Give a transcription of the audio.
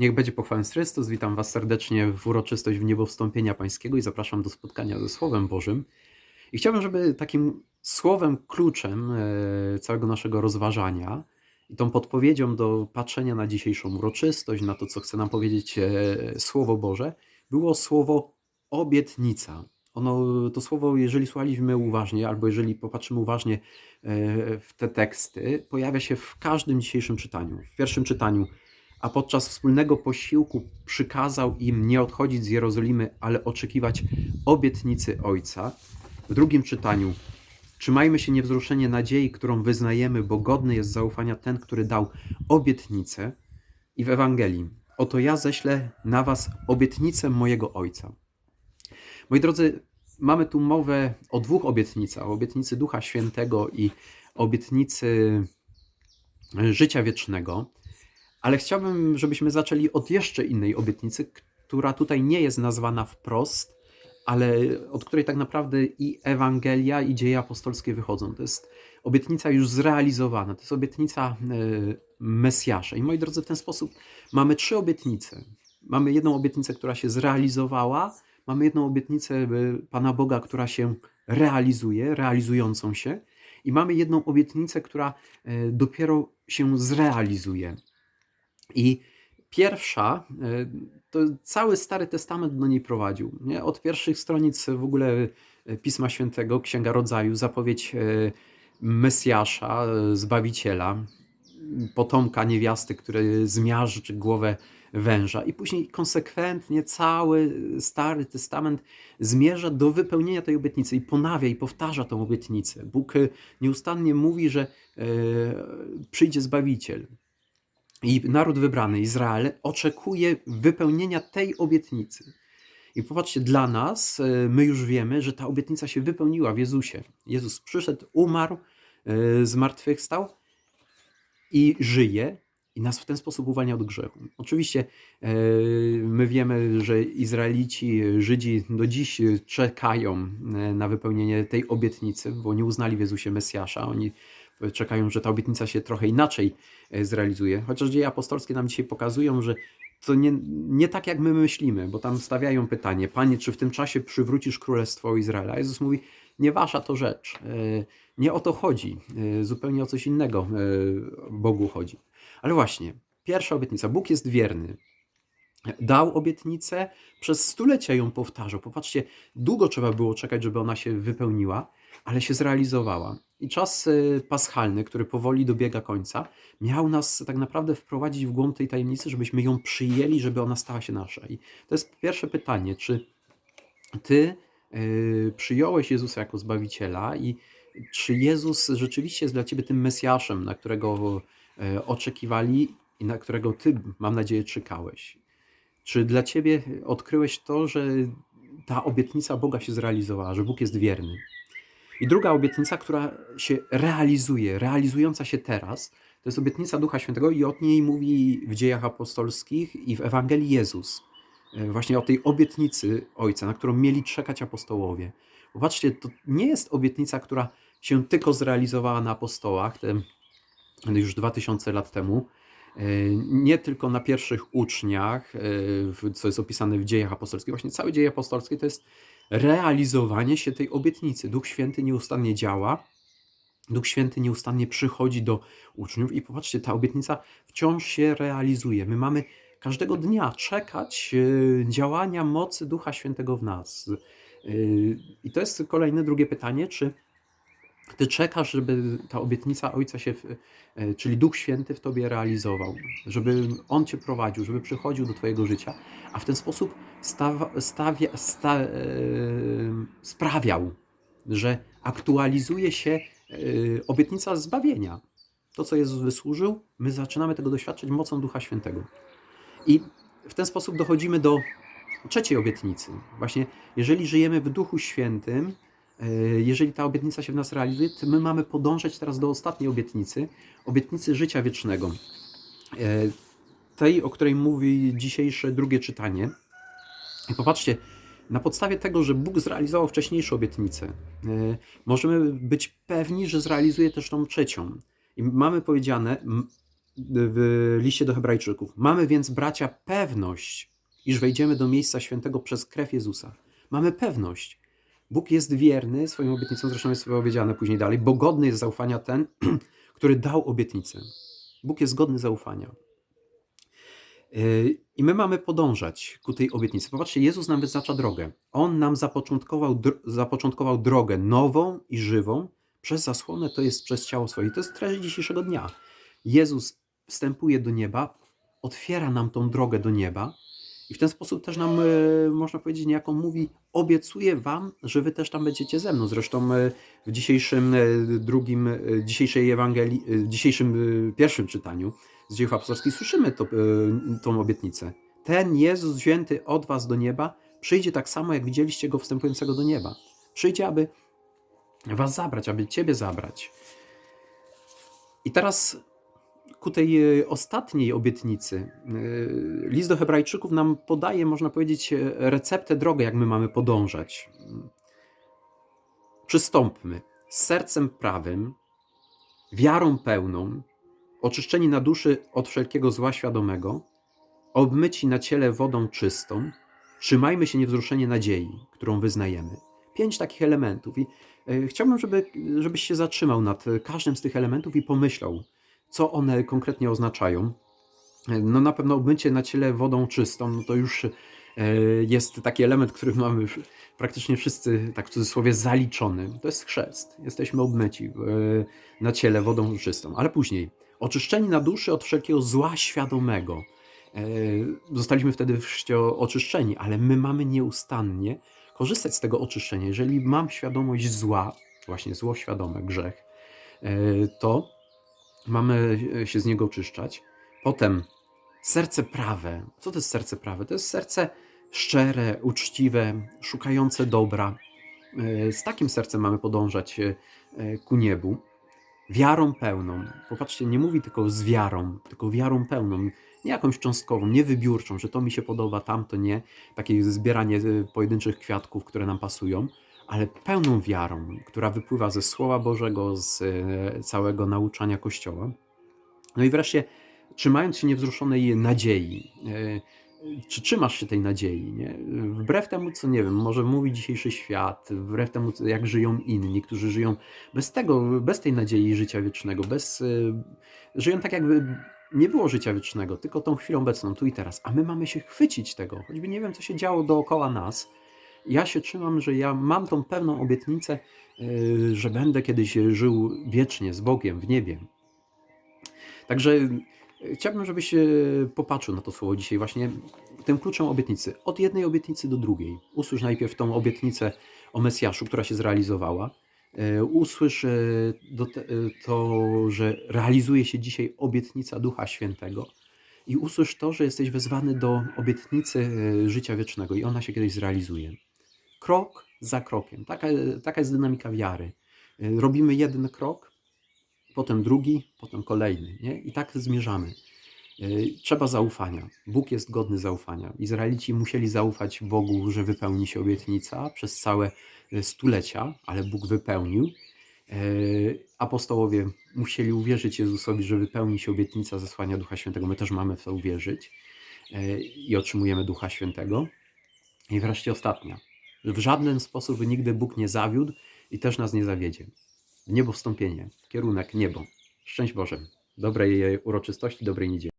Niech będzie pochwalony Chrystus. Witam Was serdecznie w uroczystość w niebo wstąpienia Pańskiego i zapraszam do spotkania ze Słowem Bożym. I chciałbym, żeby takim słowem kluczem e, całego naszego rozważania i tą podpowiedzią do patrzenia na dzisiejszą uroczystość, na to, co chce nam powiedzieć e, Słowo Boże, było słowo obietnica. Ono, to słowo, jeżeli słuchaliśmy uważnie, albo jeżeli popatrzymy uważnie e, w te teksty, pojawia się w każdym dzisiejszym czytaniu. W pierwszym czytaniu a podczas wspólnego posiłku przykazał im nie odchodzić z Jerozolimy, ale oczekiwać obietnicy Ojca. W drugim czytaniu trzymajmy się niewzruszenie nadziei, którą wyznajemy, bo godny jest zaufania ten, który dał obietnicę. I w Ewangelii oto ja ześlę na was obietnicę mojego Ojca. Moi drodzy, mamy tu mowę o dwóch obietnicach: o obietnicy Ducha Świętego i obietnicy życia wiecznego. Ale chciałbym, żebyśmy zaczęli od jeszcze innej obietnicy, która tutaj nie jest nazwana wprost, ale od której tak naprawdę i Ewangelia, i dzieje apostolskie wychodzą. To jest obietnica już zrealizowana, to jest obietnica e, Mesjasza. I moi drodzy, w ten sposób mamy trzy obietnice. Mamy jedną obietnicę, która się zrealizowała, mamy jedną obietnicę e, Pana Boga, która się realizuje, realizującą się, i mamy jedną obietnicę, która e, dopiero się zrealizuje. I pierwsza, e, to cały Stary Testament do niej prowadził. Nie? Od pierwszych stronic w ogóle e, Pisma Świętego, Księga Rodzaju, zapowiedź e, Mesjasza, Zbawiciela, potomka niewiasty, który zmiażdży głowę węża. I później konsekwentnie cały Stary Testament zmierza do wypełnienia tej obietnicy i ponawia i powtarza tę obietnicę. Bóg nieustannie mówi, że przyjdzie Zbawiciel, i naród wybrany, Izrael, oczekuje wypełnienia tej obietnicy. I popatrzcie, dla nas, e, my już wiemy, że ta obietnica się wypełniła w Jezusie. Jezus przyszedł, umarł, e, zmartwychwstał i żyje, i nas w ten sposób uwalnia od grzechu. Oczywiście e, my wiemy, że Izraelici, Żydzi do dziś czekają na wypełnienie tej obietnicy, bo nie uznali w Jezusie Mesjasza. Oni czekają, że ta obietnica się trochę inaczej e, zrealizuje. Chociaż dzieje apostolskie nam dzisiaj pokazują, że to nie, nie tak jak my myślimy, bo tam stawiają pytanie, Panie, czy w tym czasie przywrócisz królestwo Izraela? Jezus mówi, nie wasza to rzecz. E, nie o to chodzi. E, zupełnie o coś innego Bogu chodzi. Ale właśnie, pierwsza obietnica. Bóg jest wierny. Dał obietnicę, przez stulecia ją powtarzał. Popatrzcie, długo trzeba było czekać, żeby ona się wypełniła, ale się zrealizowała. I czas y, paschalny, który powoli dobiega końca, miał nas tak naprawdę wprowadzić w głąb tej tajemnicy, żebyśmy ją przyjęli, żeby ona stała się nasza. I to jest pierwsze pytanie, czy ty y, przyjąłeś Jezusa jako Zbawiciela i czy Jezus rzeczywiście jest dla ciebie tym Mesjaszem, na którego y, oczekiwali i na którego ty, mam nadzieję, czekałeś? Czy dla ciebie odkryłeś to, że ta obietnica Boga się zrealizowała, że Bóg jest wierny? I druga obietnica, która się realizuje, realizująca się teraz, to jest obietnica Ducha Świętego i od niej mówi w dziejach apostolskich i w Ewangelii Jezus. E, właśnie o tej obietnicy Ojca, na którą mieli czekać apostołowie. Popatrzcie, to nie jest obietnica, która się tylko zrealizowała na apostołach, już 2000 lat temu, nie tylko na pierwszych uczniach, e, co jest opisane w dziejach apostolskich. Właśnie cały dzieje apostolskie to jest realizowanie się tej obietnicy. Duch Święty nieustannie działa, Duch Święty nieustannie przychodzi do uczniów i popatrzcie, ta obietnica wciąż się realizuje. My mamy każdego dnia czekać e, działania mocy Ducha Świętego w nas. E, I to jest kolejne drugie pytanie, czy ty czekasz, żeby ta obietnica Ojca się, e, czyli Duch Święty w tobie realizował, żeby On cię prowadził, żeby przychodził do twojego życia, a w ten sposób stawia, sta, e, sprawiał, że aktualizuje się e, obietnica zbawienia. To, co Jezus wysłużył, my zaczynamy tego doświadczać mocą Ducha Świętego. I w ten sposób dochodzimy do trzeciej obietnicy. Właśnie, jeżeli żyjemy w Duchu Świętym, jeżeli ta obietnica się w nas realizuje, to my mamy podążać teraz do ostatniej obietnicy, obietnicy życia wiecznego. Tej, o której mówi dzisiejsze drugie czytanie. I popatrzcie, na podstawie tego, że Bóg zrealizował wcześniejsze obietnice, e, możemy być pewni, że zrealizuje też tą trzecią. I mamy powiedziane, w liście do Hebrajczyków. Mamy więc, bracia, pewność, iż wejdziemy do miejsca świętego przez krew Jezusa. Mamy pewność. Bóg jest wierny swoim obietnicom, zresztą jest powiedziane później dalej, bo godny jest zaufania ten, który dał obietnicę. Bóg jest godny zaufania. Yy, I my mamy podążać ku tej obietnicy. Popatrzcie, Jezus nam wyznacza drogę. On nam zapoczątkował, zapoczątkował drogę nową i żywą przez zasłonę, to jest przez ciało swoje. To jest treść dzisiejszego dnia. Jezus wstępuje do nieba, otwiera nam tą drogę do nieba i w ten sposób też nam, e, można powiedzieć, niejako mówi, obiecuję wam, że wy też tam będziecie ze mną. Zresztą e, w dzisiejszym e, drugim, dzisiejszej Ewangelii, dzisiejszym pierwszym czytaniu z dziejów apostolskich słyszymy to, tą obietnicę. Ten Jezus wzięty od was do nieba przyjdzie tak samo, jak widzieliście go wstępującego do nieba. Przyjdzie, aby was zabrać, aby ciebie zabrać. I teraz ku tej e, ostatniej obietnicy. e, List do Hebrajczyków nam podaje, można powiedzieć, e, receptę, drogę, jak my mamy podążać. Przystąpmy z sercem prawym, wiarą pełną, oczyszczeni na duszy od wszelkiego zła świadomego, obmyci na ciele wodą czystą, trzymajmy się niewzruszenie nadziei, którą wyznajemy. Pięć takich elementów. I chciałbym, żeby, żebyś się zatrzymał nad każdym z tych elementów i pomyślał, co one konkretnie oznaczają. No na pewno obmycie na ciele wodą czystą, no to już e, jest taki element, który mamy praktycznie wszyscy, tak w cudzysłowie, zaliczony. To jest chrzest. Jesteśmy obmyci e, na ciele wodą czystą. Ale później, oczyszczeni na duszy od wszelkiego zła świadomego. E, Zostaliśmy wtedy w oczyszczeni, ale my mamy nieustannie korzystać z tego oczyszczenia. Jeżeli mam świadomość zła, właśnie zło świadome, grzech, to mamy się z niego oczyszczać. Potem serce prawe. Co to jest serce prawe? To jest serce szczere, uczciwe, szukające dobra. E, Z takim sercem mamy podążać e, e, ku niebu. Wiarą pełną. Popatrzcie, nie mówi tylko z wiarą, tylko wiarą pełną. Nie jakąś cząstkową, nie wybiórczą, że to mi się podoba, tamto nie. Takie zbieranie e, pojedynczych kwiatków, które nam pasują, ale pełną wiarą, która wypływa ze Słowa Bożego, z e, całego nauczania Kościoła. No i wreszcie, trzymając się niewzruszonej nadziei. e, Czy trzymasz się tej nadziei? Nie? Wbrew temu, co nie wiem, może mówi dzisiejszy świat, wbrew temu, jak żyją inni, którzy żyją bez tego, bez tej nadziei życia wiecznego, bez, e, żyją tak, jakby nie było życia wiecznego, tylko tą chwilą obecną, tu i teraz. A my mamy się chwycić tego, choćby nie wiem, co się działo dookoła nas. Ja się trzymam, że ja mam tą pewną obietnicę, e, że będę kiedyś żył wiecznie z Bogiem w niebie. Także e, chciałbym, żebyś e, popatrzył na to słowo dzisiaj właśnie tym kluczem obietnicy. Od jednej obietnicy do drugiej. Usłysz najpierw tą obietnicę o Mesjaszu, która się zrealizowała. Usłysz to, że realizuje się dzisiaj obietnica Ducha Świętego. I usłysz to, że jesteś wezwany do obietnicy życia wiecznego i ona się kiedyś zrealizuje. Krok za krokiem. Taka, taka jest dynamika wiary. E, Robimy jeden krok, potem drugi, potem kolejny. Nie? I tak zmierzamy. Yy, Trzeba zaufania. Bóg jest godny zaufania. Izraelici musieli zaufać Bogu, że wypełni się obietnica przez całe yy, stulecia, ale Bóg wypełnił. Apostołowie musieli uwierzyć Jezusowi, że wypełni się obietnica zesłania Ducha Świętego. My też mamy w to uwierzyć i otrzymujemy Ducha Świętego. I wreszcie ostatnia. W żaden sposób nigdy Bóg nie zawiódł i też nas nie zawiedzie. Niebo wstąpienie, kierunek niebo. Szczęść Boże. Dobrej uroczystości, dobrej niedzieli.